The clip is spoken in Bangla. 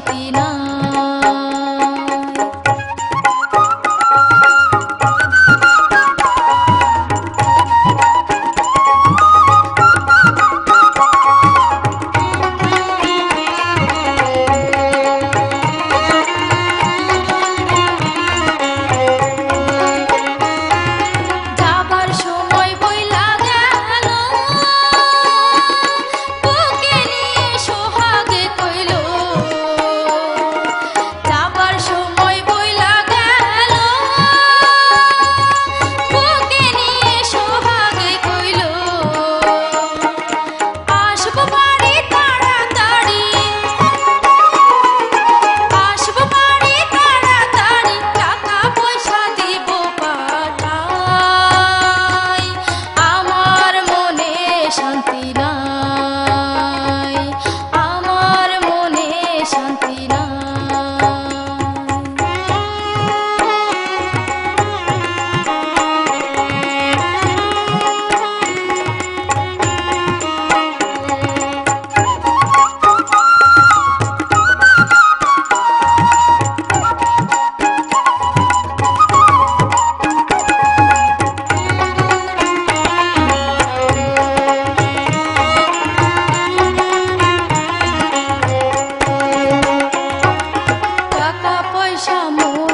Argentina. পয়সা মোর